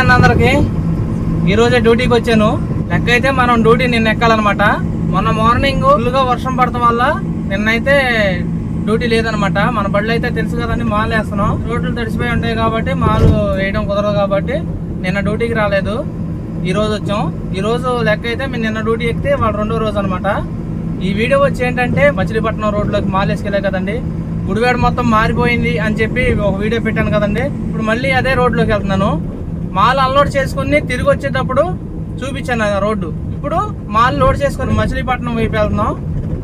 అన్న అందరికి ఈరోజే డ్యూటీకి వచ్చాను. లెక్క అయితే మనం డ్యూటీ నిన్న ఎక్కాలన్నమాట మొన్న మార్నింగ్ ఫుల్గా వర్షం పడటం వల్ల నిన్నైతే డ్యూటీ లేదనమాట మన బళ్ళు అయితే తెలుసు కదండి మాల్ వేస్తున్నాం. రోడ్లు తడిసిపోయి ఉంటాయి కాబట్టి మాలు వేయడం కుదరదు కాబట్టి నిన్న డ్యూటీకి రాలేదు. ఈరోజు వచ్చాం. ఈరోజు లెక్క అయితే మేము నిన్న డ్యూటీ ఎక్కితే వాళ్ళు రెండో రోజు అనమాట ఈ వీడియో వచ్చి ఏంటంటే మచిలీపట్నం రోడ్లోకి మాల్ వేసుకెళ్ళే కదండి. గుడివాడ మొత్తం మారిపోయింది అని చెప్పి ఒక వీడియో పెట్టాను కదండి. ఇప్పుడు మళ్ళీ అదే రోడ్లోకి వెళ్తున్నాను. మాల్ అన్లోడ్ చేసుకుని తిరిగి వచ్చేటప్పుడు చూపించాను రోడ్డు. ఇప్పుడు మాల్ లోడ్ చేసుకుని మచిలీపట్నం వైపు వెళ్తున్నాం.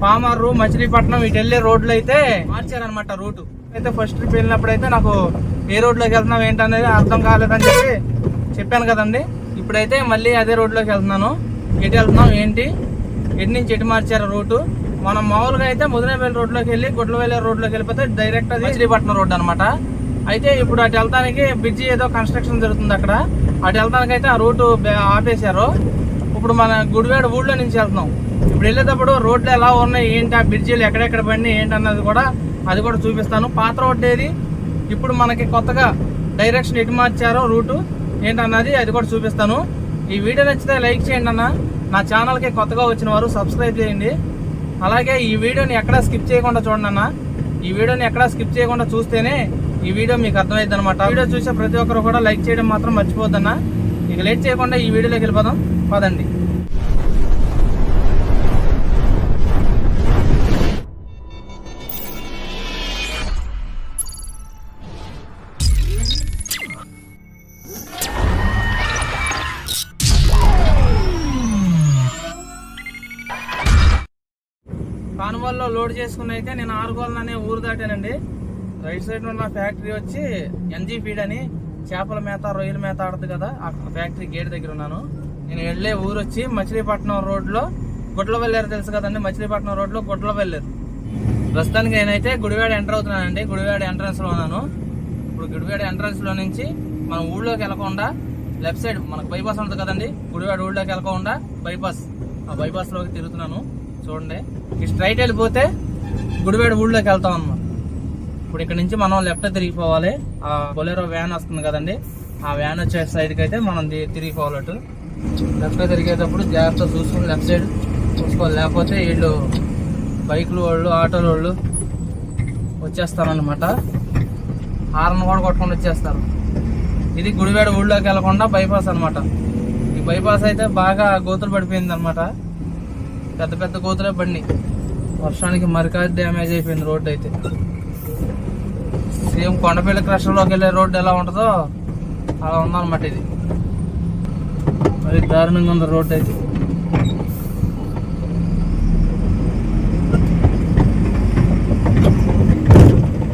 పామారు మచిలీపట్నం ఇటు వెళ్ళే రోడ్లు అయితే మార్చారనమాట రూట్. అయితే ఫస్ట్ ట్రిప్ వెళ్ళినప్పుడు అయితే నాకు ఏ రోడ్లోకి వెళ్తున్నాం ఏంటనేది అర్థం కాలేదని చెప్పి చెప్పాను కదండి. ఇప్పుడైతే మళ్ళీ అదే రోడ్లోకి వెళ్తున్నాను. ఎటు వెళ్తున్నాం ఏంటి? ఎటు నుంచి ఎటు మార్చారు రూటు? మనం మామూలుగా అయితే ముదినేపల్లి రోడ్లోకి వెళ్ళి గుడ్లవేలి రోడ్లోకి వెళ్ళిపోతే డైరెక్ట్ అది మచిలీపట్నం రోడ్ అనమాట అయితే ఇప్పుడు అటు వెళ్తానికి బ్రిడ్జి ఏదో కన్స్ట్రక్షన్ జరుగుతుంది అక్కడ. అటు వెళ్తానికి అయితే ఆ రూటు ఆపేశారు. ఇప్పుడు మన గుడివాడ ఊళ్ళో నుంచి వెళ్తున్నాం. ఇప్పుడు వెళ్ళేటప్పుడు రోడ్లు ఎలా ఉన్నాయి ఏంటి ఆ బ్రిడ్జీలు ఎక్కడెక్కడ పడినాయి ఏంటి అన్నది కూడా అది కూడా చూపిస్తాను. పాత రోడ్డు ఏది? ఇప్పుడు మనకి కొత్తగా డైరెక్షన్ ఎటు మార్చారో రూటు ఏంటన్నది అది కూడా చూపిస్తాను. ఈ వీడియో నచ్చితే లైక్ చేయండి అన్న. నా ఛానల్కి కొత్తగా వచ్చిన వారు సబ్స్క్రైబ్ చేయండి. అలాగే ఈ వీడియోని ఎక్కడా స్కిప్ చేయకుండా చూడండి అన్న. ఈ వీడియోని ఎక్కడా స్కిప్ చేయకుండా చూస్తేనే ఈ వీడియో మీకు అర్థమైంది అనమాట వీడియో చూసే ప్రతి ఒక్కరు కూడా లైక్ చేయడం మాత్రం మర్చిపోద్దన్న ఇక లేట్ చేయకుండా ఈ వీడియోలోకి వెళ్ళిపోదాం. పదండి. కానువల్లో లోడ్ చేసుకుని అయితే నేను ఆరుగోలను అనే ఊరు దాటానండి. రైట్ సైడ్ ఉన్న ఫ్యాక్టరీ వచ్చి ఎన్జీ ఫీడ్ అని చేపల మేత రొయ్యల మేత ఆడదు కదా ఆ ఫ్యాక్టరీ గేట్ దగ్గర ఉన్నాను. నేను వెళ్ళే ఊరు వచ్చి మచిలీపట్నం రోడ్లో గుడ్ల వెళ్ళారు తెలుసు కదండి మచిలీపట్నం రోడ్లో గుడ్ల వెళ్ళారు ప్రస్తుతానికి నేనైతే గుడివాడ ఎంటర్ అవుతున్నానండి గుడివాడ ఎంట్రన్స్లో ఉన్నాను. ఇప్పుడు గుడివాడ ఎంట్రన్స్లో నుంచి మనం ఊళ్ళోకి వెళ్ళకుండా లెఫ్ట్ సైడ్ మనకు బైపాస్ ఉంటుంది కదండి గుడివాడ ఊళ్ళోకి వెళ్ళకుండా బైపాస్ ఆ బైపాస్లోకి తిరుగుతున్నాను. చూడండి స్ట్రైట్ వెళ్ళిపోతే గుడివాడ ఊళ్ళోకి వెళ్తాం అన్నమాట. ఇప్పుడు ఇక్కడ నుంచి మనం లెఫ్ట్ తిరిగిపోవాలి. ఆ బొలెరో వ్యాన్ వస్తుంది కదండి. ఆ వ్యాన్ వచ్చే సైడ్కి అయితే మనం తిరిగిపోవాలట్టు లెఫ్ట్ తిరిగేటప్పుడు జాగ్రత్త చూసుకుని లెఫ్ట్ సైడ్ చూసుకోవాలి. లేకపోతే వీళ్ళు బైకులు వాళ్ళు ఆటోలు వాళ్ళు వచ్చేస్తారనమాట హార్న్ కూడా కొట్టుకొని వచ్చేస్తారు. ఇది గుడివేడ ఊళ్ళోకి వెళ్ళకుండా బైపాస్ అనమాట ఈ బైపాస్ అయితే బాగా గోతులు పడిపోయింది అనమాట పెద్ద పెద్ద గోతులే బండి వర్షానికి మరికాయ డ్యామేజ్ అయిపోయింది రోడ్డు అయితే. సేమ్ కొండపల్లి క్రషంలోకి వెళ్ళే రోడ్డు ఎలా ఉంటుందో అలా ఉందన్నమాట ఇది. మరి దారుణంగా ఉంది రోడ్డు అయితే.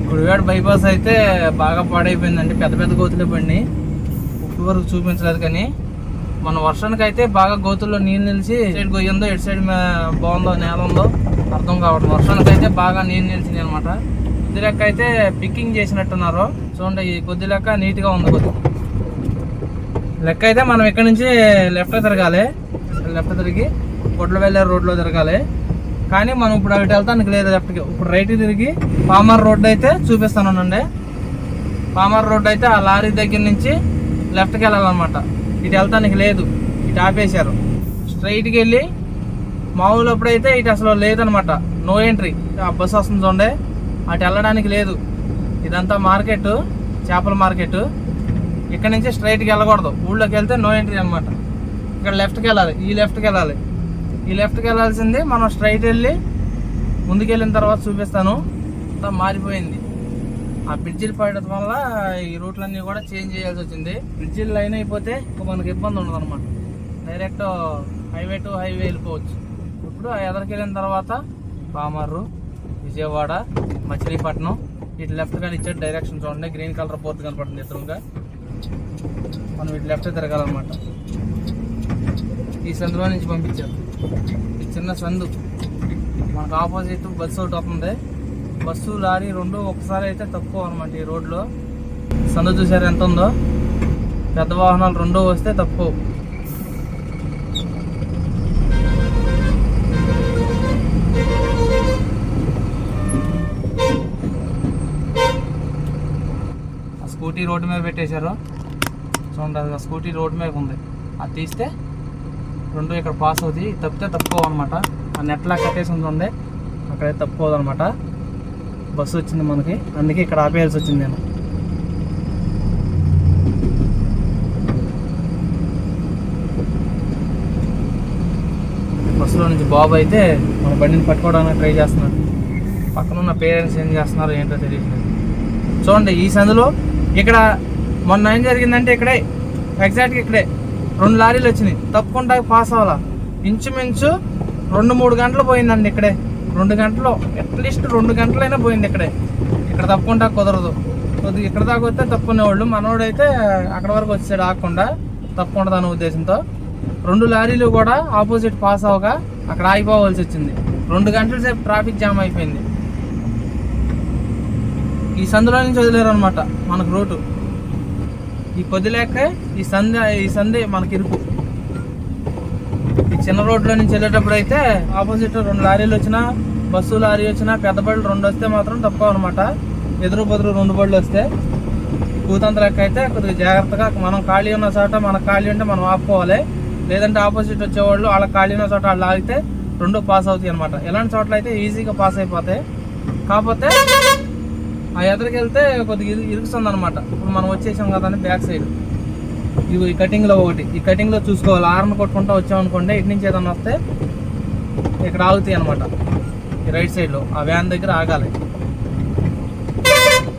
గుడివాడ బైపాస్ అయితే బాగా పాడైపోయిందండి. పెద్ద పెద్ద గోతులు పడినాయి. ఇప్పుడు వరకు చూపించలేదు కానీ మన వర్షానికి అయితే బాగా గోతుల్లో నీళ్ళు నిలిచి ఎటు సైడ్ గొయ్యిందో ఎటు సైడ్ బాగుందో నేల ఉందో అర్థం కావడం వర్షానికి అయితే బాగా నీళ్ళు నిలిచింది అనమాట కొద్ది లెక్క అయితే పిక్కింగ్ చేసినట్టున్నారు. చూడండి ఈ కొద్ది లెక్క నీట్గా ఉంది కొద్ది. లెక్క అయితే మనం ఇక్కడ నుంచి లెఫ్ట్ తిరగాలి. లెఫ్ట్ తిరిగి కొట్ల వెళ్ళే రోడ్లో తిరగాలి. కానీ మనం ఇప్పుడు అటు వెళ్తానికి లేదు లెఫ్ట్కి ఇప్పుడు రైట్ తిరిగి పామర్ రోడ్ అయితే చూపిస్తానండి పామర్ రోడ్ అయితే ఆ లారీ దగ్గర నుంచి లెఫ్ట్కి వెళ్ళాలన్నమాట. ఇటు వెళ్తానికి లేదు. ఇటు ఆపేశారు. స్ట్రైట్కి వెళ్ళి మామూలు అప్పుడైతే ఇటు అసలు లేదనమాట నో ఎంట్రీ ఆ బస్సు వస్తుంది చూడండి. అటు వెళ్ళడానికి లేదు. ఇదంతా మార్కెట్ చేపల మార్కెట్. ఇక్కడ నుంచి స్ట్రైట్కి వెళ్ళకూడదు. ఊళ్ళోకి వెళ్తే నో ఎంట్రీ అనమాట ఇక్కడ లెఫ్ట్కి వెళ్ళాలి ఈ లెఫ్ట్కి వెళ్ళాలి. ఈ లెఫ్ట్కి వెళ్ళాల్సింది మనం స్ట్రైట్ వెళ్ళి ముందుకెళ్ళిన తర్వాత చూపిస్తాను. అంతా మారిపోయింది. ఆ బ్రిడ్జిలు పడటం వల్ల ఈ రూట్లన్నీ కూడా చేంజ్ చేయాల్సి వచ్చింది. బ్రిడ్జిలు లైన్ అయిపోతే మనకి ఇబ్బంది ఉండదు అనమాట డైరెక్ట్ హైవే టు హైవే వెళ్ళిపోవచ్చు. ఇప్పుడు ఆ ఎదరికి వెళ్ళిన తర్వాత పామర్రు విజయవాడ మచిలీపట్నం. ఇటు లెఫ్ట్ కానీ ఇచ్చే డైరెక్షన్ చూడండి. గ్రీన్ కలర్ బోర్డు కనపడుతుంది ఎదురుగా. మనం ఇటు లెఫ్ట్ తిరగాలన్నమాట. ఈ సందులో నుంచి పంపించారు. ఈ చిన్న సందు. మనకు ఆపోజిట్ బస్సు ఒకటి వస్తుంది. బస్సు లారీ రెండు ఒకసారి అయితే తక్కువ అనమాట ఈ రోడ్లో సందు చూసారు ఎంత ఉందో? పెద్ద వాహనాలు రెండో వస్తే తక్కువ. స్కూటీ రోడ్డు మీద పెట్టేశారు. చూడండి అది స్కూటీ రోడ్ మీద ఉంది. అది తీస్తే రెండు ఇక్కడ పాస్ అవుతాయి. తప్పితే తప్పితే తప్పుకోవన్నమాట. ఆ నెట్లా కట్టేసి ఉంటుంది అక్కడే తప్పుకోదన్నమాట. బస్సు వచ్చింది మనకి. అందుకే ఇక్కడ ఆపేయాల్సి వచ్చింది నేను. బస్సులో నుంచి బాబు అయితే మన బండిని పట్టుకోవడానికి ట్రై చేస్తున్నాడు. పక్కన ఉన్న పేరెంట్స్ ఏం చేస్తున్నారో ఏంటో తెలియట్లేదు. చూడండి ఈ సందులో ఇక్కడ మొన్న ఏం జరిగిందంటే ఇక్కడే ఎగ్జాక్ట్గా ఇక్కడే రెండు లారీలు వచ్చినాయి. తప్పకుండా పాస్ అవ్వాలా? ఇంచుమించు రెండు మూడు గంటలు పోయిందండి ఇక్కడే. రెండు గంటలు అట్లీస్ట్ రెండు గంటలైనా పోయింది ఇక్కడే. ఇక్కడ తప్పకుండా కుదరదు. కొద్దిగా ఇక్కడ దాకా వస్తే తప్పుకునేవాళ్ళు. మనోడైతే అక్కడ వరకు వచ్చాడు ఆగకుండా తప్పకుండా అనే ఉద్దేశంతో. రెండు లారీలు కూడా ఆపోజిట్ పాస్ అవగా అక్కడ ఆగిపోవాల్సి వచ్చింది. రెండు గంటల సేపు ట్రాఫిక్ జామ్ అయిపోయింది. ఈ సందులో నుంచి వదిలేరు అనమాట మనకు రూటు ఈ కొద్దిలేక ఈ సంధి ఈ సంధి మనకి ఇరుకు. ఈ చిన్న రోడ్లో నుంచి వెళ్ళేటప్పుడు అయితే ఆపోజిట్ రెండు లారీలు వచ్చినా బస్సు లారీ వచ్చినా పెద్ద బళ్ళు రెండు వస్తే మాత్రం తక్కువ అనమాట ఎదురు బదురు రెండు బళ్ళు వస్తే కూతంత లెక్క అయితే కొద్దిగా జాగ్రత్తగా మనం ఖాళీ ఉన్న చోట మన ఖాళీ ఉంటే మనం ఆపుకోవాలి. లేదంటే ఆపోజిట్ వచ్చేవాళ్ళు వాళ్ళ ఖాళీ ఉన్న చోట వాళ్ళు ఆగితే రెండు పాస్ అవుతాయి అనమాట ఎలాంటి చోట్ల అయితే ఈజీగా పాస్ అయిపోతాయి. కాకపోతే ఆ ఎదురుకి వెళ్తే కొద్దిగా ఇరు అనమాట ఇప్పుడు మనం వచ్చేసాం కదా అని బ్యాక్ సైడ్. ఇవి ఈ కటింగ్లో ఒకటి. ఈ కటింగ్లో చూసుకోవాలి. ఆర్న్ కొట్టుకుంటా వచ్చామనుకోండి ఇటు నుంచి ఏదన్నా వస్తే ఇక్కడ ఆగుతాయి అనమాట ఈ రైట్ సైడ్లో. ఆ వ్యాన్ దగ్గర ఆగాలి.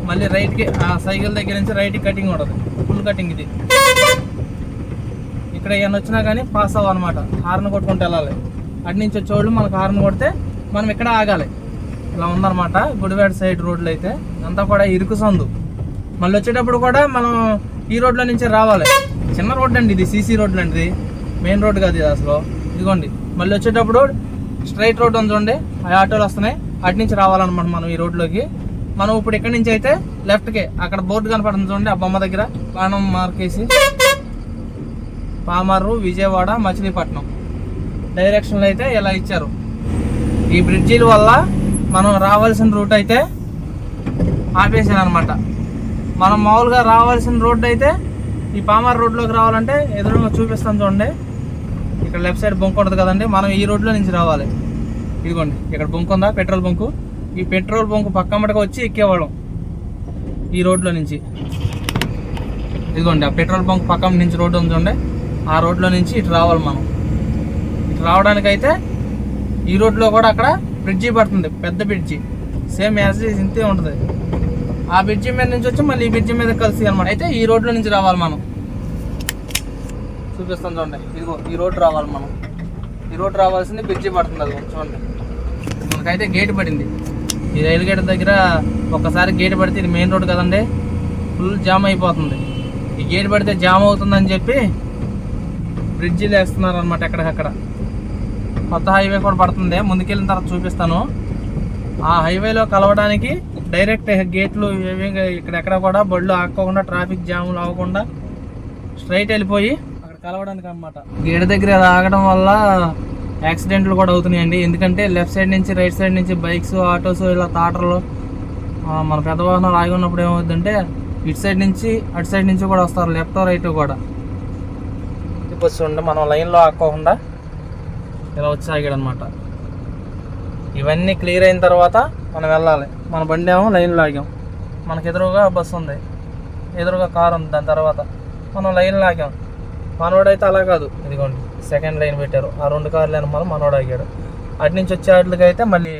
మళ్ళీ రైట్కి ఆ సైకిల్ దగ్గర నుంచి రైట్కి కటింగ్ ఉండదు ఫుల్ కటింగ్ ఇది. ఇక్కడ ఏమైనా వచ్చినా కానీ పాస్ అవ్వనమాట హార్న్ కొట్టుకుంటూ వెళ్ళాలి. అటు నుంచి వచ్చేవాళ్ళు మనకు హార్న్ కొడితే మనం ఇక్కడ ఆగాలి. ఇలా ఉందన్నమాట గుడివాడ సైడ్ రోడ్లు అయితే అంతా కూడా ఇరుకు సందు. మళ్ళీ వచ్చేటప్పుడు కూడా మనం ఈ రోడ్లో నుంచి రావాలి. చిన్న రోడ్ అండి ఇది సీసీ రోడ్ అండి మెయిన్ రోడ్ కాదు ఇది అసలు. ఇదిగోండి మళ్ళీ వచ్చేటప్పుడు స్ట్రైట్ రోడ్ ఉంది చూడండి ఆ ఆటోలు వస్తున్నాయి. అటు నుంచి రావాలన్నమాట మనం ఈ రోడ్లోకి మనం ఇప్పుడు ఇక్కడి నుంచి అయితే లెఫ్ట్కి అక్కడ బోర్డు కనపడుతుంది చూడండి ఆ బొమ్మ దగ్గర. బాణం మార్కేసి పామర్రు విజయవాడ మచిలీపట్నం. డైరెక్షన్లు అయితే ఇలా ఇచ్చారు. ఈ బ్రిడ్జీల వల్ల మనం రావాల్సిన రూట్ అయితే ఆపేసాను అనమాట మనం మామూలుగా రావాల్సిన రోడ్ అయితే ఈ పామర్ రోడ్లోకి రావాలంటే ఎదురుగా చూపిస్తాను చూడండి. ఇక్కడ లెఫ్ట్ సైడ్ బొంకు ఉంటుంది కదండి మనం ఈ రోడ్లో నుంచి రావాలి. ఇదిగోండి ఇక్కడ బొంకు ఉందా? పెట్రోల్ బంకు ఈ పెట్రోల్ బంకు పక్కమ్మటగా వచ్చి ఎక్కేవాళ్ళం ఈ రోడ్లో నుంచి. ఇదిగోండి ఆ పెట్రోల్ బంక్ పక్కన నుంచి రోడ్డు ఉంది చూడండి. ఆ రోడ్లో నుంచి ఇటు రావాలి మనం. ఇటు రావడానికైతే ఈ రోడ్లో కూడా అక్కడ బ్రిడ్జి పడుతుంది పెద్ద బ్రిడ్జి. సేమ్ యాజ్ ఇంతే ఉంటుంది. ఆ బ్రిడ్జి మీద నుంచి వచ్చి మళ్ళీ ఈ బ్రిడ్జి మీద కలిసి అనమాట అయితే ఈ రోడ్లో నుంచి రావాలి మనం. చూపిస్తాం చూడండి. ఇదిగో ఈ రోడ్ రావాలి మనం. ఈ రోడ్ రావాల్సింది బ్రిడ్జి పడుతుంది అది చూడండి. మనకైతే గేట్ పడింది. ఈ రైలు గేట్ దగ్గర ఒక్కసారి గేట్ పడితే ఇది మెయిన్ రోడ్ కదండి. ఫుల్ జామ్ అయిపోతుంది. ఈ గేట్ పడితే జామ్ అవుతుందని చెప్పి బ్రిడ్జి లేస్తున్నారు అనమాట ఎక్కడికక్కడ. కొత్త హైవే కూడా పడుతుంది. ముందుకెళ్ళిన తర్వాత చూపిస్తాను. ఆ హైవేలో కలవడానికి డైరెక్ట్ గేట్లు ఏవి ఇక్కడెక్కడ కూడా బళ్ళు ఆక్కోకుండా ట్రాఫిక్ జాములు అవ్వకుండా స్ట్రైట్ వెళ్ళిపోయి అక్కడ కలవడానికి అనమాట గేట్ దగ్గర ఆగడం వల్ల యాక్సిడెంట్లు కూడా అవుతున్నాయండి. ఎందుకంటే లెఫ్ట్ సైడ్ నుంచి రైట్ సైడ్ నుంచి బైక్స్ ఆటోస్ ఇలా తాటర్లు మన పెద్ద వాహనాలు ఆగి ఉన్నప్పుడు ఏమవుతుందంటే ఇటు సైడ్ నుంచి అటు సైడ్ నుంచి కూడా వస్తారు. లెఫ్ట్ రైట్ కూడా. ఇప్పుడు ఉండి మనం లైన్లో ఆక్కోకుండా ఇలా వచ్చి అనమాట ఇవన్నీ క్లియర్ అయిన తర్వాత మనం వెళ్ళాలి. మన బండి ఏమో లైన్లో ఆగాం మనకు ఎదురుగా బస్సు ఉంది. ఎదురుగా కారు ఉంది. దాని తర్వాత మనం లైన్ ఆగాం మనోడైతే అలా కాదు. ఇదిగోండి సెకండ్ లైన్ పెట్టారు. ఆ రెండు కార్లు మనం మనోడు ఆగాడు. అటు నుంచి వచ్చే అయితే మళ్ళీ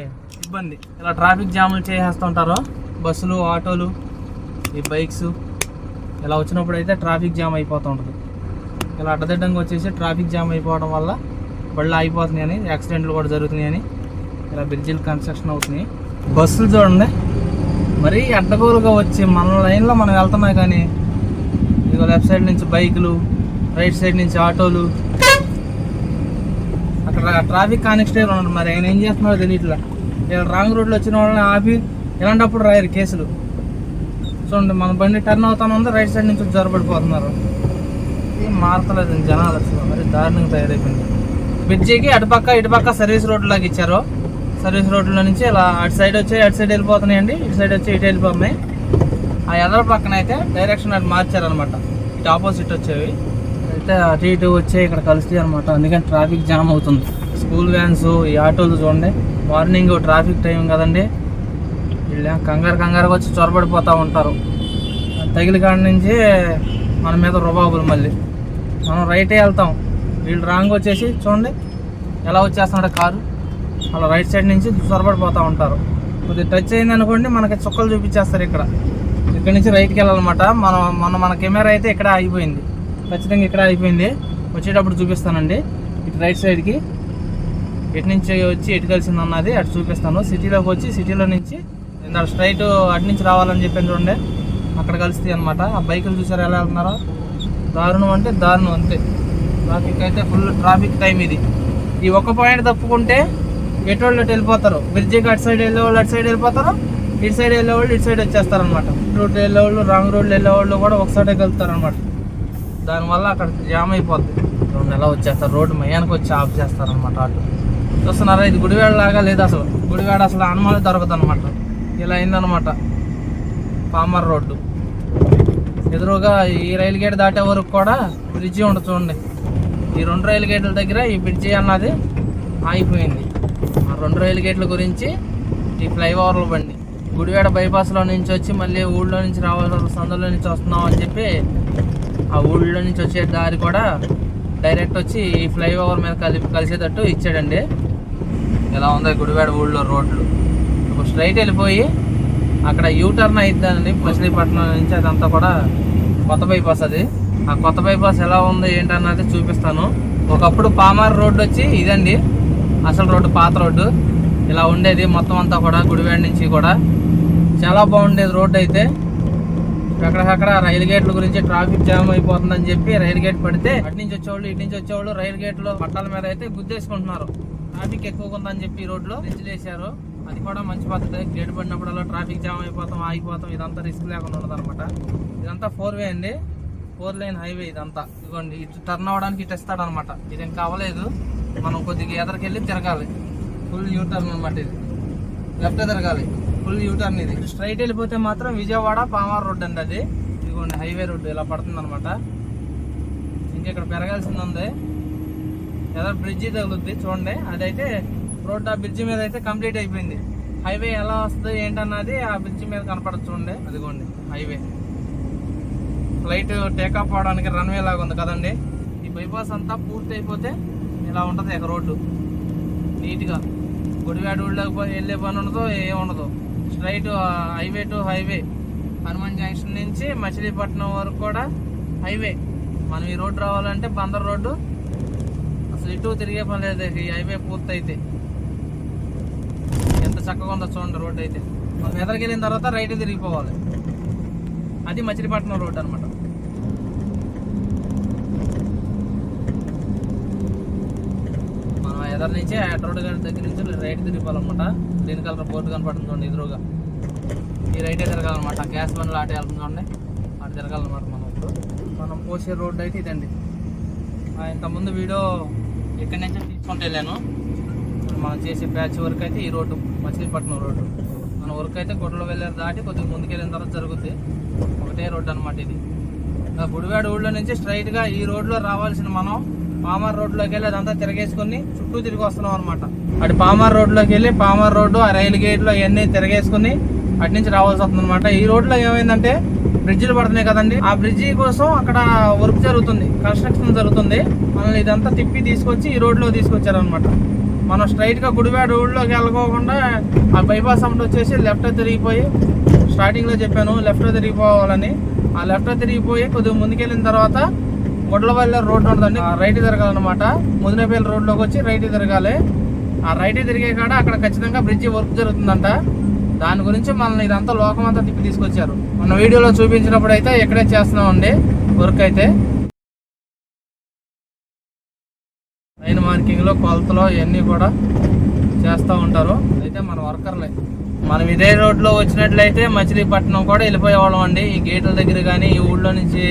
ఇబ్బంది. ఇలా ట్రాఫిక్ జాములు చేసేస్తుంటారు. బస్సులు ఆటోలు ఈ బైక్స్ ఇలా వచ్చినప్పుడు అయితే ట్రాఫిక్ జామ్ అయిపోతూ ఉంటుంది. ఇలా అడ్డదిడ్డంగా వచ్చేసి ట్రాఫిక్ జామ్ అయిపోవడం వల్ల బళ్ళు ఆగిపోతున్నాయని యాక్సిడెంట్లు కూడా జరుగుతున్నాయని ఇలా బ్రిడ్జిలు కన్స్ట్రక్షన్ అవుతున్నాయి. బస్సులు చూడండి. మరీ అడ్డగోలుగా వచ్చి మన లైన్లో మనం వెళ్తున్నాయి కానీ ఇదిగో లెఫ్ట్ సైడ్ నుంచి బైకులు రైట్ సైడ్ నుంచి ఆటోలు. అక్కడ ట్రాఫిక్ కానిస్టేబుల్ ఉన్నాడు మరి ఆయన ఏం చేస్తున్నాడో తెలియట్లా. ఇలా రాంగ్ రోడ్లో వచ్చిన వాళ్ళని ఆపి ఇలాంటప్పుడు రాయరు కేసులు. చూడండి మన బండి టర్న్ అవుతాను ఉంది రైట్ సైడ్ నుంచి జ్వరపడిపోతున్నారు ఏం మారతలేదు జనాలు అసలు. మరి దారుణంగా తయారైపోయింది. బ్రిడ్జికి అటుపక్క ఇటుపక్క సర్వీస్ రోడ్ లాగా ఇచ్చారు. సర్వీస్ రోడ్ల నుంచి ఇలా అటు సైడ్ వచ్చి అటు సైడ్ వెళ్ళిపోతున్నాయండి. ఇటు సైడ్ వచ్చి ఇటు వెళ్ళిపోతున్నాయి. ఆ ఎదర పక్కన అయితే డైరెక్షన్ అటు మార్చారనమాట ఇటు ఆపోజిట్ వచ్చేవి. అయితే అటు ఇటు వచ్చే ఇక్కడ కలుస్తాయి అనమాట అందుకని ట్రాఫిక్ జామ్ అవుతుంది. స్కూల్ వ్యాన్స్ ఈ ఆటోలు చూడండి. మార్నింగ్ ట్రాఫిక్ టైం కదండి. వీళ్ళు కంగారు కంగారుగా వచ్చి చొరబడిపోతూ ఉంటారు. తగిలి కాడి నుంచి మన మీద రుబాబులు మళ్ళీ. మనం రైటే వెళ్తాం. వీళ్ళు రాంగ్ వచ్చేసి చూడండి. ఎలా వచ్చేస్తున్నాడు కారు. అలా రైట్ సైడ్ నుంచి సొరబడిపోతూ ఉంటారు. కొద్దిగా టచ్ అయింది అనుకోండి మనకి చుక్కలు చూపించేస్తారు ఇక్కడ. ఇక్కడ నుంచి రైట్కి వెళ్ళాలన్నమాట. మన మన మన కెమెరా అయితే ఇక్కడ ఆగిపోయింది. ఖచ్చితంగా ఇక్కడ అయిపోయింది వచ్చేటప్పుడు చూపిస్తానండి. ఇటు రైట్ సైడ్కి ఎటు నుంచి వచ్చి ఎటు కలిసింది అన్నది అటు చూపిస్తాను. సిటీలోకి వచ్చి సిటీలో నుంచి ఇందాక స్ట్రైట్ అటు నుంచి రావాలని చెప్పాను చూడండి. అక్కడ కలిస్తే అనమాట ఆ బైకులు చూసారు ఎలా వెళ్తున్నారో? దారుణం అంటే దారుణం అంతే. ట్రాఫిక్ అయితే ఫుల్ ట్రాఫిక్ టైం ఇది. ఈ ఒక్క పాయింట్ తప్పుకుంటే ఎటువంటి వెళ్ళిపోతారు? బ్రిడ్జికి అటు సైడ్ వెళ్ళే వాళ్ళు అటు సైడ్ వెళ్ళిపోతారు? ఇటు సైడ్ వెళ్ళే వాళ్ళు ఇటు సైడ్ వచ్చేస్తారు అనమాట రోడ్ వెళ్ళే వాళ్ళు రాంగ్ రోడ్లు వెళ్ళే వాళ్ళు కూడా ఒక సైడే వెళ్తారు అనమాట దానివల్ల అక్కడ జామ్ అయిపోద్ది. రెండు నెలలు వచ్చేస్తారు. రోడ్డు మయానికి వచ్చి ఆఫ్ చేస్తారు అనమాట ఆటో చూస్తున్నారా? ఇది గుడివాడ లాగా లేదు అసలు. గుడివాడ అసలు అనుమానం దొరకదు అనమాట ఇలా అయిందనమాట పామర్ రోడ్డు. ఎదురుగా ఈ రైలు గేట్ దాటే వరకు కూడా బ్రిడ్జి ఉండదు చూడండి. ఈ రెండు రైలు గేట్ల దగ్గర ఈ బ్రిడ్జి అన్నది ఆగిపోయింది. ఆ రెండు రైలు గేట్ల గురించి ఈ ఫ్లైఓవర్ల బండి. గుడివాడ బైపాస్లో నుంచి వచ్చి మళ్ళీ ఊళ్ళో నుంచి రావాల్సిన సందులో నుంచి వస్తున్నాం అని చెప్పి ఆ ఊళ్ళో నుంచి వచ్చే దారి కూడా డైరెక్ట్ వచ్చి ఈ ఫ్లైఓవర్ మీద కలిపి కలిసేటట్టు ఇచ్చాడండి. ఎలా ఉందో గుడివాడ ఊళ్ళో రోడ్లు. ఇప్పుడు స్ట్రైట్ వెళ్ళిపోయి అక్కడ యూటర్న్ అయిద్దానండి మచిలీపట్నం నుంచి అదంతా కూడా కొత్త బైపాస్ అది. ఆ కొత్త బైపాస్ ఎలా ఉందో ఏంటన్నది చూపిస్తాను. ఒకప్పుడు పామార్ రోడ్డు వచ్చి ఇదండి. అసలు రోడ్డు పాత రోడ్డు. ఇలా ఉండేది మొత్తం అంతా కూడా గుడివాడ నుంచి కూడా. చాలా బాగుండేది రోడ్డు అయితే. ఎక్కడికక్కడ రైలు గేట్ల గురించి ట్రాఫిక్ జామ్ అయిపోతుందని చెప్పి రైలు గేట్ పడితే అటు నుంచి వచ్చేవాళ్ళు ఇటు నుంచి వచ్చేవాళ్ళు రైలు గేట్లో పట్టాల మీద అయితే గుద్దేసుకుంటున్నారు. ట్రాఫిక్ ఎక్కువగా ఉందని చెప్పి రోడ్లో బ్రిడ్జ్ వేశారు అది కూడా మంచి పద్ధతి. గేట్ పడినప్పుడల్లా ట్రాఫిక్ జామ్ అయిపోతాం ఆగిపోతాం. ఇదంతా రిస్క్ లేకుండా ఉండదు అనమాట ఇదంతా ఫోర్ వే అండి. ఫోర్ లైన్ హైవే ఇదంతా. ఇదిగోండి ఇటు టర్న్ అవ్వడానికి ఇటు ఇస్తాడు అనమాట ఇది కావలేదు. అవ్వలేదు మనం కొద్దిగా ఎదరికెళ్ళి తిరగాలి. ఫుల్ యూ టర్న్ అనమాట ఇది లెఫ్ట్ తిరగాలి. ఫుల్ యూటర్న్ ఇది. స్ట్రైట్ వెళ్ళిపోతే మాత్రం విజయవాడ పామార్ రోడ్ అండి అది. ఇదిగోండి హైవే రోడ్ ఇలా పడుతుంది అనమాట ఇంకెక్కడ ఇక్కడ పెరగాల్సింది ఉంది ఏదో బ్రిడ్జి తగులుద్ది చూడండి. అదైతే రోడ్ ఆ బ్రిడ్జి మీద అయితే కంప్లీట్ అయిపోయింది. హైవే ఎలా వస్తుంది ఏంటన్నది ఆ బ్రిడ్జి మీద కనపడదు చూడండి. అదిగోండి హైవే ఫ్లైట్ టేకాఫ్ అవడానికి రన్వే లాగా ఉంది కదండి. ఈ బైపాస్ అంతా పూర్తి అయిపోతే ఇలా ఉంటుంది ఇక రోడ్డు. నీట్గా. గుడివాడు ఊళ్ళోకి పోయి వెళ్ళే పని ఉండదు ఏం ఉండదు. Straight highway to highway. Hanuman junction నుంచి మచిలీపట్నం వరకు కూడా హైవే. మనం ఈ రోడ్డు రావాలంటే బందర్ రోడ్డు. అసలు ఇటు తిరిగే పని లేదు ఈ హైవే పూర్తయితే. ఎంత చక్కగా ఉందో చూడండి రోడ్డు అయితే. మనం ఎదరికి వెళ్ళిన తర్వాత రైట్ తిరిగిపోవాలి. అది మచిలీపట్నం రోడ్డు అనమాట మనం ఎదరి నుంచి అటు రోడ్ గారి దగ్గర నుంచి రైట్ తిరిగిపోవాలన్నమాట. గ్రీన్ కలర్ బోర్డు కనపడుతుంది చూడండి ఎదురుగా. ఈ రైటే తిరగాలన్నమాట. గ్యాస్ బండ్లు ఆటే వెళ్తుంది చూడండి. అటు తిరగాలన్నమాట మనం ఇప్పుడు. మనం పోసే రోడ్డు అయితే ఇదండి. ఇంతకుముందు వీడియో ఇక్కడి నుంచే తీసుకుంటే వెళ్ళాను. మనం చేసే ప్యాచ్ వర్క్ అయితే ఈ రోడ్డు మచిలీపట్నం రోడ్డు. మన వర్క్ అయితే గుడ్డలు వెళ్ళారు దాటి కొద్దిగా ముందుకెళ్ళిన తర్వాత జరుగుద్ది. ఒకటే రోడ్డు అనమాట ఇది. ఆ గుడివాడ ఊళ్ళో నుంచి స్ట్రైట్గా ఈ రోడ్లో రావాల్సిన మనం పామర్ రోడ్లోకి వెళ్ళి అదంతా తిరగేసుకుని చుట్టూ తిరిగి వస్తున్నాం అనమాట అటు పామర్ రోడ్లోకి వెళ్ళి పామర్ రోడ్డు ఆ రైలు గేట్లో ఇవన్నీ తిరగేసుకుని అటు నుంచి రావాల్సి వస్తుంది అనమాట ఈ రోడ్లో ఏమైందంటే బ్రిడ్జిలు పడుతున్నాయి కదండి. ఆ బ్రిడ్జి కోసం అక్కడ వర్క్ జరుగుతుంది కన్స్ట్రక్షన్ జరుగుతుంది. మనల్ని ఇదంతా తిప్పి తీసుకొచ్చి ఈ రోడ్లో తీసుకొచ్చారనమాట మనం స్ట్రైట్గా గుడివాడ ఊళ్ళోకి వెళ్ళకోకుండా ఆ బైపాస్ అమ్మటి వచ్చేసి లెఫ్ట్ తిరిగిపోయి స్టార్టింగ్లో చెప్పాను లెఫ్ట్ తిరిగిపోవాలని. ఆ లెఫ్ట్ తిరిగిపోయి కొద్దిగా ముందుకెళ్ళిన తర్వాత గుడ్లవల్లి రోడ్డు ఉంటుందండి ఆ రైట్ తిరగాలన్నమాట. ముదినేపల్లి రోడ్లోకి వచ్చి రైట్ తిరగాలి. ఆ రైట్ తిరిగే కాడ అక్కడ ఖచ్చితంగా బ్రిడ్జి వర్క్ జరుగుతుందంట. దాని గురించి మనల్ని ఇదంతా లోకం అంతా తిప్పి తీసుకొచ్చారు. మన వీడియోలో చూపించినప్పుడు అయితే ఇక్కడే చేస్తున్నామండి వర్క్ అయితే. కొలతలో ఇవన్నీ కూడా చేస్తూ ఉంటారు. అయితే మన వర్కర్లే. మనం ఇదే రోడ్లో వచ్చినట్లయితే మచిలీపట్నం కూడా వెళ్ళిపోయేవాళ్ళం అండి. ఈ గేట్ల దగ్గర కానీ ఈ ఊళ్ళో నుంచి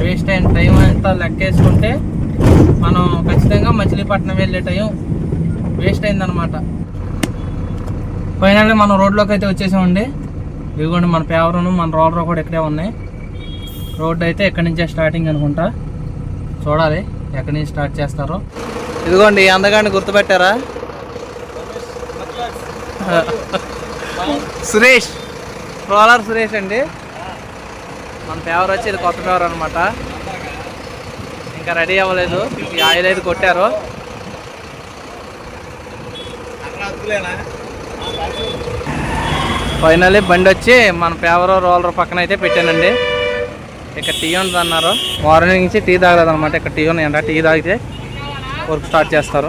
వేస్ట్ అయిన టైం అంతా లెక్కేసుకుంటే మనం ఖచ్చితంగా మచిలీపట్నం వెళ్ళే టైం వేస్ట్ అయిందనమాట ఫైనల్లీ మనం రోడ్లోకి అయితే వచ్చేసామండి. ఇదిగోండి మన పేవరును మన రోలర్ కూడా ఇక్కడే ఉన్నాయి. రోడ్డు అయితే ఎక్కడి నుంచే స్టార్టింగ్ అనుకుంటా. చూడాలి ఎక్కడి నుంచి స్టార్ట్ చేస్తారో. ఇదిగోండి అందగాన్ని గుర్తుపెట్టారా? సురేష్ ట్రోలర్ సురేష్ అండి. మన ఫేవర్ వచ్చి ఇది కొత్త ఫేవర్ అనమాట ఇంకా రెడీ అవ్వలేదు ఈ ఆయిల్ అయితే కొట్టారు. ఫైనల్లీ బండి వచ్చి మన పేవర్ రోలర్ పక్కన అయితే పెట్టానండి. ఇక్కడ టీ ఉంది అన్నారు. మార్నింగ్ నుంచి టీ తాగలేదు అనమాట ఇక్కడ టీ ఉన్నాయంట టీ తాగితే వర్క్ స్టార్ట్ చేస్తారు.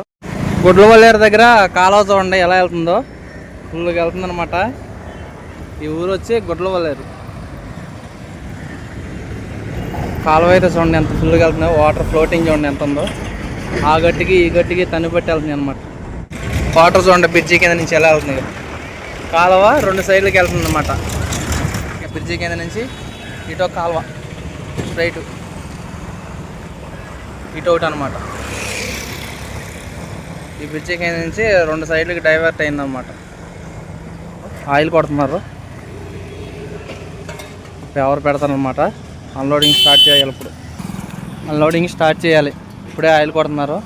గుడ్లవల్లేరు దగ్గర కాలువ చూడండి ఎలా వెళ్తుందో ఫుల్గా వెళ్తుందనమాట ఈ ఊరు వచ్చి గుడ్లవల్లేరు. కాలువ అయితే చూడండి ఎంత ఫుల్గా వెళ్తుందో. వాటర్ ఫ్లోటింగ్ చూడండి ఎంత ఉందో. ఆ గట్టికి ఈ గట్టికి తన్ని పెట్టి వెళ్తుంది అనమాట వాటర్ చూడండి బ్రిడ్జి కింద నుంచి ఎలా వెళ్తుంది. కాలువ రెండు సైడ్లకి వెళ్తుంది అనమాట బ్రిడ్జి కింద నుంచి ఇటో కాలువ. స్ట్రైట్ ఇటు ఒకటి అనమాట ఈ బ్రిడ్జి కింద నుంచి రెండు సైడ్లకి డైవర్ట్ అయిందన్నమాట. ఆయిల్ కొడుతున్నారు. ఎవరు పెడతారనమాట అన్లోడింగ్ స్టార్ట్ చేయాలి ఇప్పుడు. అన్లోడింగ్ స్టార్ట్ చేయాలి. ఇప్పుడే ఆయిల్ కొడుతున్నారు.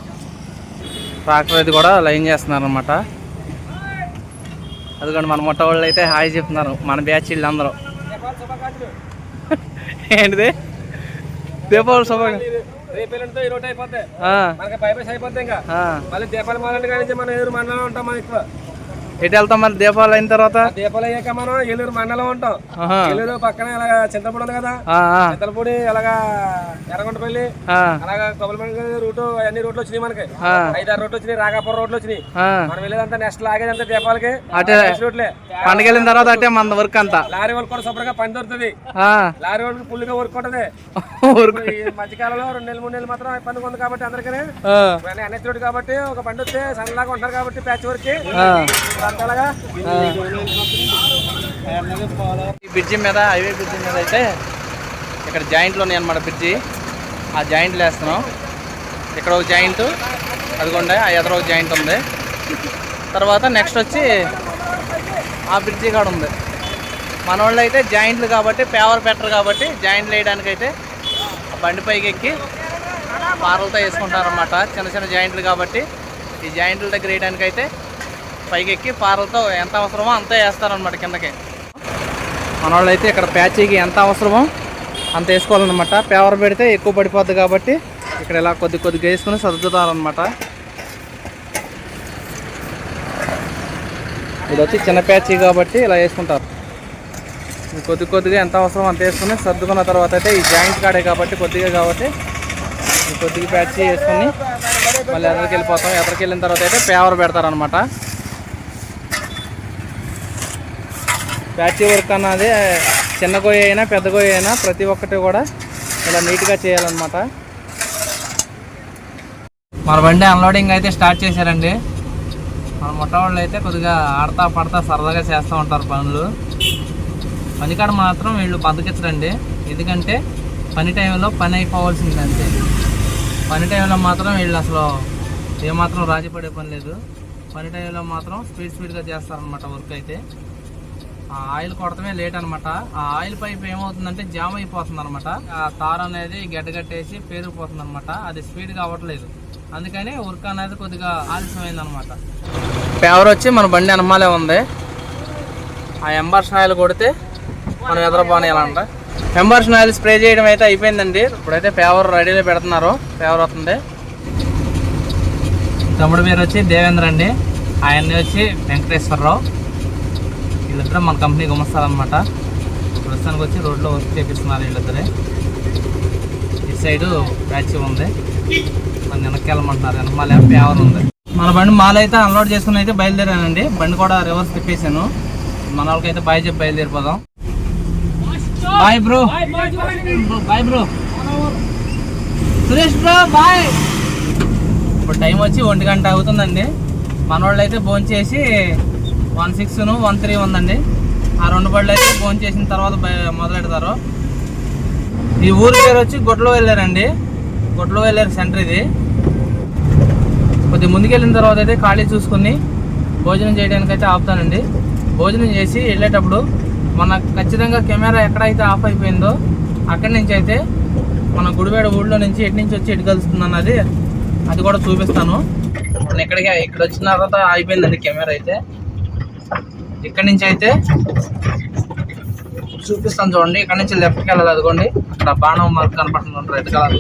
ట్రాక్టర్ అది కూడా లైన్ చేస్తున్నారు అనమాట అదిగోండి మన మొట్ట వాళ్ళు అయితే హాయ్ చెప్తున్నారు. మన బ్యాచ్ వీళ్ళు అందరూ ఏంటిది? దీపావళి శుభ రేపెల్లంతో ఈ రోడ్ అయిపోతాయి మనకి బైపాస్ అయిపోతాయి ఇంకా. మళ్ళీ దీపాలు మాలంటే కానీ మనం ఏలూరు మండలం ఉంటాం మనం ఎక్కువ. ఎటు వెళ్తాం మరి? దీపావళి అయిన తర్వాత? దీపాలు అయ్యాక మనం ఏలూరు మండలం ఉంటాం. ఏలూరు పక్కన ఇలాగ చింతపూడి ఉంది కదా? చింతలపూడి అలాగా ఎర్రగొండపల్లి అలాగా కొబ్బరిపల్లి రూట్ అన్ని రోడ్లు వచ్చినాయి మనకి. ఐదారు రోడ్లు వచ్చినాయి రాగాపురం రోడ్లు వచ్చినాయి. మనం వెళ్ళేదంతా నెక్స్ట్ లాగేదంతా దీపాలకి అటే రోడ్లే పండగ వెళ్ళిన తర్వాత అంటే మన వర్క్ అంతా. లారీ వాళ్ళు కూడా శుభ్రంగా పని దొరుకుతుంది. లారీ వర్క్ ఉంటుంది. వర్క్ ఈ మధ్యకాలంలో రెండు నెలలు మూడు నెలలు మాత్రం పని ఉంది కాబట్టి అందరికీ. ఎన్హెచ్ రోడ్ కాబట్టి ఒక బండి వస్తే సన్నలాగా ఉంటారు కాబట్టి ప్యాచ్ వర్క్. ఈ బ్రిడ్జి మీద హైవే బ్రిడ్జి మీద అయితే ఇక్కడ జాయింట్లు ఉన్నాయి అనమాట బ్రిడ్జి. ఆ జాయింట్లు వేస్తున్నాం. ఇక్కడ ఒక జాయింట్ అదిగోండి ఆ ఎదురు ఒక జాయింట్ ఉంది. తర్వాత నెక్స్ట్ వచ్చి ఆ బ్రిడ్జి కాడ ఉంది. మన వాళ్ళు అయితే జాయింట్లు కాబట్టి పేవర్ పెట్టరు కాబట్టి జాయింట్లు వేయడానికి అయితే బండి పైకి ఎక్కి పారలతో వేసుకుంటారన్నమాట చిన్న చిన్న జాయింట్లు కాబట్టి ఈ జాయింట్ల దగ్గర వేయడానికి అయితే పైకి ఎక్కి పారలతో ఎంత అవసరమో అంతే వేస్తారనమాట కిందకి. మన వాళ్ళు అయితే ఇక్కడ ప్యాచీకి ఎంత అవసరమో అంత వేసుకోవాలన్నమాట. పేవర్ పెడితే ఎక్కువ పడిపోద్ది కాబట్టి ఇక్కడ ఇలా కొద్ది కొద్దిగా వేసుకుని సర్దుతారనమాట ఇది వచ్చి చిన్న ప్యాచీ కాబట్టి ఇలా వేసుకుంటారు. ఇది కొద్ది కొద్దిగా ఎంత అవసరం అంత వేసుకుని సర్దుకున్న తర్వాత అయితే ఈ జాయింట్ కాడే కాబట్టి కొద్దిగా కాబట్టి కొద్దిగా ప్యాచీ వేసుకుని మళ్ళీ ఎదరికి వెళ్ళిపోతాం ఎదరికి వెళ్ళిన తర్వాత అయితే పేవర్ పెడతారనమాట ప్యాచీ వర్క్ అన్నది చిన్న గొయ్య అయినా పెద్ద గొయ్య అయినా ప్రతి ఒక్కటి కూడా ఇలా నీట్గా చేయాలన్నమాట. మన బండి అన్లోడింగ్ అయితే స్టార్ట్ చేశారండి. మన మొట్ట అయితే కొద్దిగా ఆడతా పడతా సరదాగా చేస్తూ ఉంటారు పనులు. పనికాడ మాత్రం వీళ్ళు బతికించరండి ఎందుకంటే పని టైంలో పని అయిపోవాల్సింది అంతే. పని టైంలో మాత్రం వీళ్ళు అసలు ఏమాత్రం రాజీ పడే పని లేదు. పని టైంలో మాత్రం స్పీడ్ స్పీడ్గా చేస్తారనమాట వర్క్ అయితే. ఆ ఆయిల్ కొడతమే లేట్ అనమాట ఆ ఆయిల్ పైప్ ఏమవుతుందంటే జామ్ అయిపోతుంది అనమాట ఆ తార్ అనేది గడ్డగట్టేసి పేరుకుపోతుంది అనమాట అది స్పీడ్గా అవ్వట్లేదు. అందుకని వర్క్ అనేది కొద్దిగా ఆలస్యమైంది అనమాట పేవర్ వచ్చి మన బండి అనమాలే ఉంది. ఆ ఎంబర్షన్ ఆయిల్ కొడితే మనం ఎదరపోనేయాలంట ఎంబర్షన్ ఆయిల్ స్ప్రే చేయడం అయితే అయిపోయిందండి. ఇప్పుడైతే పేవర్ రెడీలో పెడుతున్నారు. పేవర్ వస్తుంది. తమ్ముడు పేరు వచ్చి దేవేంద్ర అండి. ఆయన్ని వచ్చి వెంకటేశ్వరరావు. వీళ్ళిద్దరం మన కంపెనీ గుమస్తారనమాట ప్రస్తుతానికి వచ్చి రోడ్లో వర్క్ చేపిస్తున్నారు వీళ్ళిద్దరే. ఈ సైడు బ్యాచ్ ఉంది. మన వెనక్కి వెళ్ళమంటున్నారు మళ్ళీ పేవర్ ఉంది. మన బండి మాల అయితే అన్లోడ్ చేసుకుని అయితే బయలుదేరానండి. బండి కూడా రివర్స్ తిప్పేశాను. మన వాళ్ళకైతే బాయ్ చెప్పి బయలుదేరిపోదాం. Bye bro. Bye bro. Suresh bro bye. ఇప్పుడు టైం వచ్చి ఒంటి గంట అవుతుందండి. మన వాళ్ళు అయితే భోంచేసి చేసి వన్ సిక్స్ వన్ త్రీ ఉందండి ఆ రెండు బళ్ళు అయితే ఫోన్ చేసిన తర్వాత మొదలెడతారు. ఈ ఊరి పేరు వచ్చి గొడ్లో వెళ్ళారండి. గొడ్లో వెళ్ళారు సెంటర్ ఇది. కొద్దిగా ముందుకెళ్ళిన తర్వాత అయితే ఖాళీ చూసుకుని భోజనం చేయడానికి అయితే ఆపుతానండి. భోజనం చేసి వెళ్ళేటప్పుడు మన ఖచ్చితంగా కెమెరా ఎక్కడైతే ఆఫ్ అయిపోయిందో అక్కడి నుంచి అయితే మన గుడివేడ ఊళ్ళో నుంచి ఎటు నుంచి వచ్చి ఎటు కలుస్తుంది అన్నది అది కూడా చూపిస్తాను. మనం ఇక్కడికి ఇక్కడ వచ్చిన తర్వాత అయిపోయిందండి కెమెరా అయితే. ఇక్కడ నుంచి అయితే చూపిస్తాను చూడండి. ఇక్కడ నుంచి లెఫ్ట్కి వెళ్ళాలి అదిగోండి. అక్కడ బాణం మార్క్ కనపడుతుంది రెడ్ కలర్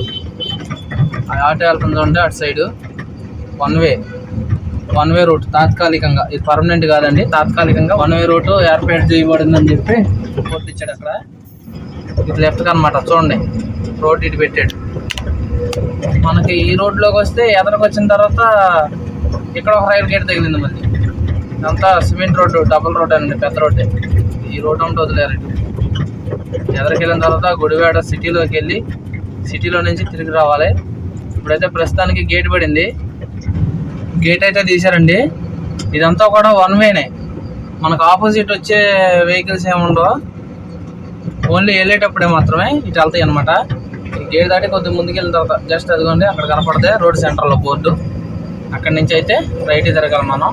ఆ ఆటో వెళ్తుంది చూడండి అటు side one way one way route తాత్కాలికంగా. ఇది పర్మనెంట్ కాదండి. తాత్కాలికంగా వన్ వే రూట్ ఏర్పాటు చేయబడిందని చెప్పి రిపోర్ట్ ఇచ్చాడు అక్కడ. ఇది లెఫ్ట్ అనమాట చూడండి. రోడ్ ఇటు పెట్టాడు. మనకి ఈ రోడ్లోకి వస్తే ఎదరకు వచ్చిన తర్వాత ఇక్కడ ఒక రైలు గేట్ తగిలింది మళ్ళీ. ఇదంతా సిమెంట్ రోడ్డు డబుల్ రోడ్ అండి పెద్ద రోడ్డే. ఈ రోడ్ ఉంటే వదిలేరండి. ఎదరికెళ్ళిన ఎదరికి వెళ్ళిన తర్వాత గుడివాడ సిటీలోకి వెళ్ళి సిటీలో నుంచి తిరిగి రావాలి. ఇప్పుడైతే ప్రస్తుతానికి గేట్ పడింది. గేట్ అయితే తీశారండి. ఇదంతా కూడా వన్ వేనే. మనకు ఆపోజిట్ వచ్చే వెహికల్స్ ఏముండవు ఓన్లీ వెళ్ళేటప్పుడే మాత్రమే ఇటు వెళ్తాయి అనమాట గేట్ దాటి కొద్ది ముందుకు వెళ్ళిన తర్వాత జస్ట్ అదిగోండి అక్కడ కనపడతాయి రోడ్ సెంటర్లో బోర్డు. అక్కడి నుంచి అయితే రైట్ తిరగాలి మనం.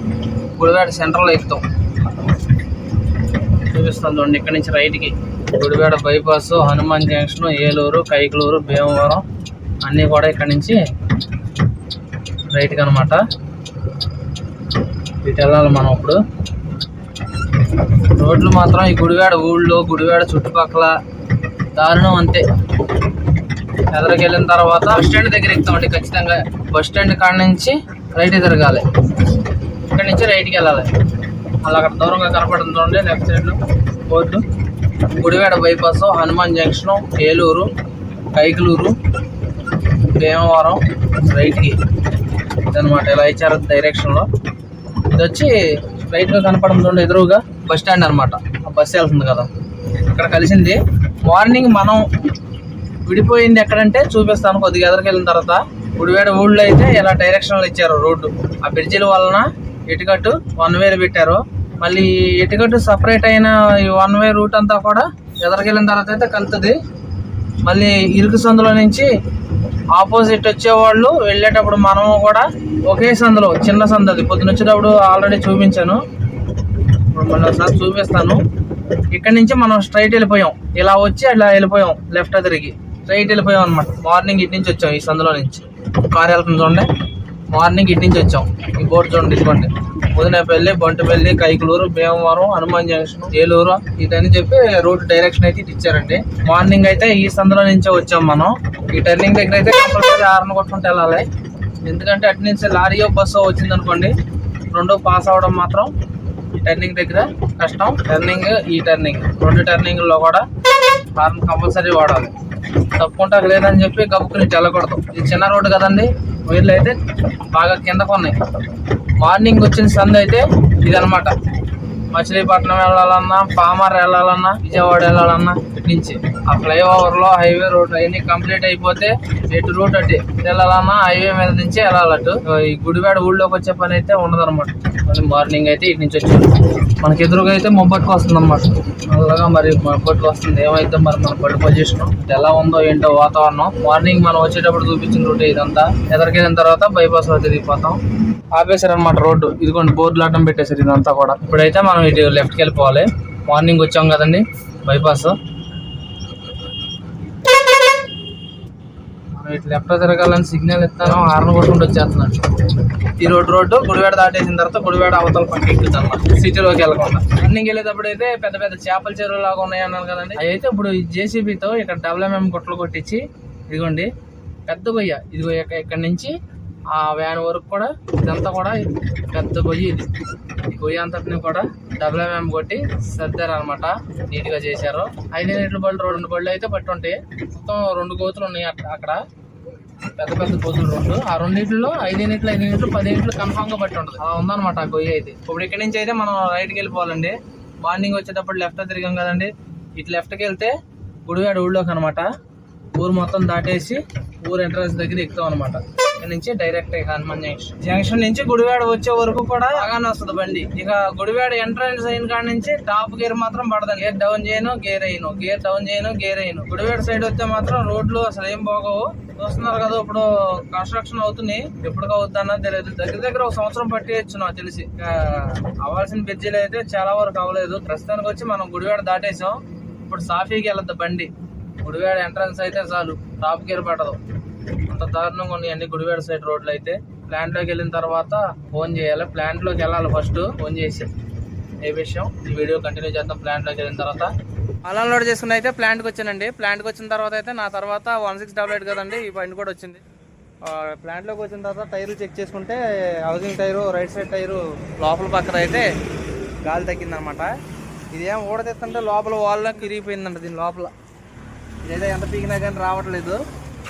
గుడివాడ సెంటర్లో ఎక్కుతాం చూపిస్తాను చూడండి ఇక్కడ నుంచి రైట్కి గుడివాడ బైపాస్ హనుమాన్ జంక్షన్ ఏలూరు కైకలూరు భీమవరం అన్నీ కూడా ఇక్కడ నుంచి రైట్కి అనమాట ఇటు వెళ్ళాలి మనం ఇప్పుడు రోడ్లు మాత్రం ఈ గుడివాడ ఊళ్ళో గుడివాడ చుట్టుపక్కల దారుణం అంతే. ఎదరికి వెళ్ళిన తర్వాత బస్ స్టాండ్ దగ్గర ఎక్కుతామండి ఖచ్చితంగా. బస్ స్టాండ్ కాడ నుంచి రైట్ తిరగాలి ఇక్కడ నుంచి రైట్కి వెళ్ళాలి. అలా అక్కడ దూరంగా కనపడుతుంది లెఫ్ట్ సైడ్లో. Board. Gudivada bypass Hanuman junction Eluru Kaikaluru Bhimavaram రైట్కి. ఇదనమాట ఇలా ఇచ్చారు డైరెక్షన్లో ఇది వచ్చి రైట్గా కనపడడం ఎదురుగా బస్ స్టాండ్ అనమాట ఆ బస్సు వెళ్తుంది కదా. ఇక్కడ కలిసింది. మార్నింగ్ మనం విడిపోయింది ఎక్కడంటే చూపిస్తాను కొద్దిగా ఎదురుకి వెళ్ళిన తర్వాత. గుడివాడ ఊళ్ళో అయితే ఇలా డైరెక్షన్లు ఇచ్చారు రోడ్డు. ఆ బ్రిడ్జిల వలన ఎటుకట్టు వన్ వేలు పెట్టారు. మళ్ళీ ఈ ఎటుకట్టు సపరేట్ అయిన ఈ వన్ వే రూట్ అంతా కూడా ఎదరికెళ్ళిన తర్వాత అయితే కలుతుంది. మళ్ళీ ఇరుకు సందులో నుంచి ఆపోజిట్ వచ్చేవాళ్ళు వెళ్ళేటప్పుడు మనము కూడా ఒకే సందులో చిన్న సందు అది. పొద్దున వచ్చేటప్పుడు ఆల్రెడీ చూపించాను. ఇప్పుడు మళ్ళీ ఒకసారి చూపిస్తాను. ఇక్కడ నుంచి మనం స్ట్రైట్ వెళ్ళిపోయాం. ఇలా వచ్చి అలా వెళ్ళిపోయాం. లెఫ్ట్ తిరిగి. స్ట్రైట్ వెళ్ళిపోయాం అనమాట మార్నింగ్ ఇటు నుంచి వచ్చాం ఈ సందులో నుంచి. కార్ వెళ్తుంది చూడండి. మార్నింగ్ ఇటు నుంచి వచ్చాం. ఈ బోర్డు చూడండి ఇదిగోండి. ఉదయపల్లి బొంటపల్లి కైకలూరు భీమవరం హనుమాన్ జంక్షన్ ఏలూరు ఇదని చెప్పి రూట్ డైరెక్షన్ అయితే ఇచ్చారండి. మార్నింగ్ అయితే ఈ సందులో నుంచే వచ్చాం మనం. ఈ టర్నింగ్ దగ్గర అయితే కంపల్సరీ హార్న్ కొట్టుకుంటూ వెళ్ళాలి. ఎందుకంటే అటు నుంచి లారీయో బస్సో వచ్చింది అనుకోండి రెండు పాస్ అవడం మాత్రం టర్నింగ్ దగ్గర కష్టం. టర్నింగ్ ఈ టర్నింగ్. రెండు టర్నింగ్లో కూడా హార్న్ కంపల్సరీ వాడాలి. తప్పుకుంటా లేదని చెప్పి గబుక్కుని తెల్లకూడదు ఇది చిన్న రోడ్డు కదండి. వీళ్ళు అయితే బాగా కిందకు ఉన్నాయి. మార్నింగ్ వచ్చిన సందైతే అయితే ఇదనమాట మచిలీపట్నం వెళ్ళాలన్నా పామర్ వెళ్ళాలన్నా విజయవాడ వెళ్ళాలన్నా ఇటు నుంచి. ఆ ఫ్లైఓవర్లో హైవే రోడ్ అవన్నీ కంప్లీట్ అయిపోతే ఎటు రూట్ అటు వెళ్ళాలన్నా హైవే మీద నుంచి వెళ్ళాలట్టు ఈ గుడివాడ ఊళ్ళోకి వచ్చే పని అయితే ఉండదన్నమాట. మళ్ళీ మార్నింగ్ అయితే ఇటు నుంచి వచ్చారు మనకి ఎదురుగా అయితే మొబ్బట్టుకు వస్తుంది అనమాట నల్లగా మరి మొబ్బట్టుకు వస్తుంది. ఏమైతే మరి మన బడి పొజిషన్ ఎలా ఉందో ఏంటో వాతావరణం. మార్నింగ్ మనం వచ్చేటప్పుడు చూపించిన రూట్ ఇదంతా. ఎదరికెళ్ళిన తర్వాత బైపాస్లో తిరిగిపోతాం. ఆపేశారు అనమాట రోడ్డు. ఇదిగోండి బోర్డులు అడ్డం పెట్టేశారు ఇదంతా కూడా. ఇప్పుడైతే మనం ఇటు లెఫ్ట్కి వెళ్ళిపోవాలి. మార్నింగ్ వచ్చాం కదండి బైపాస్. మనం ఇటు లెఫ్ట్ తిరగాలని సిగ్నల్ ఇస్తాను హార్న్ కొట్టుకుంటూ వచ్చేస్తున్నాను ఈ రోడ్డు రోడ్డు గుడివేడ దాటేసిన తర్వాత గుడివేడ అవతల పక్క ఎక్కుతుంది అనమాట సిటీలోకి వెళ్ళకుండా. రన్నింగ్ వెళ్ళేటప్పుడు అయితే పెద్ద పెద్ద చేపల చెరువు లాగా ఉన్నాయి అన్నారు కదండి. అవి అయితే ఇప్పుడు జేసీబీతో ఇక్కడ డబ్ల్యూఎంఎం గుట్టలు కొట్టించి ఇదిగోండి పెద్ద గొయ్య. ఇదిగో ఇక్కడ నుంచి ఆ వ్యాన్ వరకు కూడా ఇదంతా కూడా పెద్ద గొయ్యి ఇది. ఈ గొయ్యి అంతటిని కూడా డబ్ల్యూఎంఎం కొట్టి సర్దారు అనమాట నీట్గా చేశారు. ఐదు నీట్ల బళ్ళు రెండు బళ్ళు అయితే పట్టి ఉంటాయి. మొత్తం రెండు గోతులు ఉన్నాయి అక్కడ- అక్కడ. పెద్ద పెద్ద కోతులు రెండు. ఆ రెండింటిలో ఐదు యూనిట్లు ఐదు యూనిట్లు పది యూనిట్లు కన్ఫామ్గా బట్టి ఉంటుంది. అలా ఉందన్నమాట ఆ గొయ్యి అయితే. ఇప్పుడు ఇక్కడి నుంచి అయితే మనం రైట్కి వెళ్ళిపోవాలండి. మార్నింగ్ వచ్చేటప్పుడు లెఫ్ట్ తిరిగాం కదండి. ఇటు లెఫ్ట్కి వెళ్తే గుడివాడ ఊళ్ళోకి అనమాట ఊరు మొత్తం దాటేసి ఊరు ఎంట్రన్స్ దగ్గర ఎక్కుతాం అనమాట ఇక్కడ నుంచి డైరెక్ట్ హనుమాన్ జంక్షన్ జంక్షన్ నుంచి గుడివాడ వచ్చే వరకు కూడా బాగానే వస్తుంది బండి. ఇక గుడివాడ ఎంట్రన్స్ అయిన కాడ నుంచి టాప్ గేర్ మాత్రం పడదాను గేర్ డౌన్ చేయను గేర్ అయ్యను గేర్ డౌన్ చేయను గేర్ అయ్యను గుడివాడ సైడ్ వస్తే మాత్రం రోడ్లు అసలు ఏం బాగోవు. చూస్తున్నారు కదా ఇప్పుడు కన్స్ట్రక్షన్ అవుతుంది ఎప్పుడు అవుతుందన్నా తెలియదు. దగ్గర దగ్గర ఒక సంవత్సరం పట్టేయచ్చు నాకు తెలిసి. అవ్వాల్సిన బ్రిడ్జిలు అయితే చాలా వరకు అవ్వలేదు. ప్రస్తుతానికి వచ్చి మనం గుడివాడ దాటేసాం. ఇప్పుడు సాఫీకి వెళ్ళద్దు బండి. గుడివాడ ఎంట్రన్స్ అయితే చాలు టాప్ గేర్ పడదు అంత దారుణంగా ఉన్నాయి అన్ని గుడివాడ సైడ్ రోడ్లు అయితే. ప్లాంట్లోకి వెళ్ళిన తర్వాత ఫోన్ చేయాలి. ప్లాంట్లోకి వెళ్ళాలి ఫస్ట్ ఫోన్ చేసి. ఏ విషయం? ఈ వీడియో కంటిన్యూ చేద్దాం. ప్లాంట్లోకి వెళ్ళిన తర్వాత. అలా లోడ్ చేసుకుని అయితే ప్లాంట్కి వచ్చానండి. ప్లాంట్కి వచ్చిన తర్వాత అయితే నా తర్వాత వన్ సిక్స్ డబల్ ఎయిట్ కదండి ఈ బండి కూడా వచ్చింది. ప్లాంట్లోకి వచ్చిన తర్వాత టైర్లు చెక్ చేసుకుంటే housing tyre right side tyre లోపల పక్కన అయితే గాలి తగ్గిందనమాట. ఇదేం ఊడతెత్తుంటే లోపల వాల్లో విరిగిపోయిందండి దీని లోపల. ఇదైతే ఎంత పీకినా కానీ రావట్లేదు.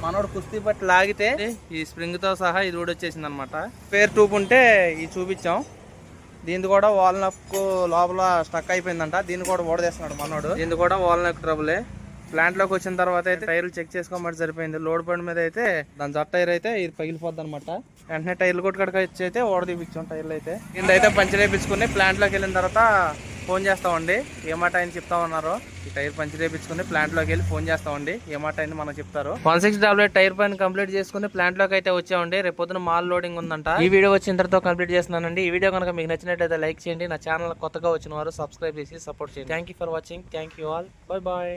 మనోడు కుస్తీ పట్టి లాగితే ఈ స్ప్రింగ్తో సహా ఇది కూడా వచ్చేసింది అనమాట పేరు ట్యూబ్ ఉంటే ఇది చూపించాం. దీనికి కూడా వాల్ నక్ లోపల స్టక్ అయిపోయిందంట. దీన్ని కూడా ఓడదేస్తున్నాడు మనోడు. దీన్ని కూడా వాల్ నక్ ట్రబులే ప్లాంట్లోకి వచ్చిన తర్వాత అయితే టైర్లు చెక్ చేసుకోమని సరిపోయింది. లోడ్ బండి మీద అయితే దాని జట్ టైర్ అయితే ఇది పగిలిపోద్ది అనమాట వెంటనే టైర్లు కొట్టుకడక ఇచ్చి అయితే ఓడదీపించాం టైర్లు అయితే. కింద అయితే పంచర్ వేయించుకుని ప్లాంట్లోకి వెళ్ళిన తర్వాత ఫోన్ చేస్తామండి. ఏమాట ఆయన చెప్తా ఉన్నారు. ఈ టైర్ పంచర్ వేయించుకుని ప్లాంట్లోకి వెళ్ళి ఫోన్ చేస్తామండి. ఏమాట ఆయన మనకు చెప్తారు. వన్ సిక్స్ డబ్ల్యూ టైర్ పైన కంప్లీట్ చేసుకుని ప్లాంట్లోకి అయితే వచ్చామండి. రేపు పొద్దున మాల్ లోడింగ్ ఉందంట. ఈ వీడియో వచ్చిన తర్వాత కంప్లీట్ చేస్తున్నానండి. ఈ వీడియో కనుక మీకు నచ్చినట్లయితే లైక్ చేయండి. నా ఛానల్ కొత్తగా వచ్చిన వారు సబ్స్క్రైబ్ చేసి సపోర్ట్ చేయండి. Thank you for watching thank you all bye bye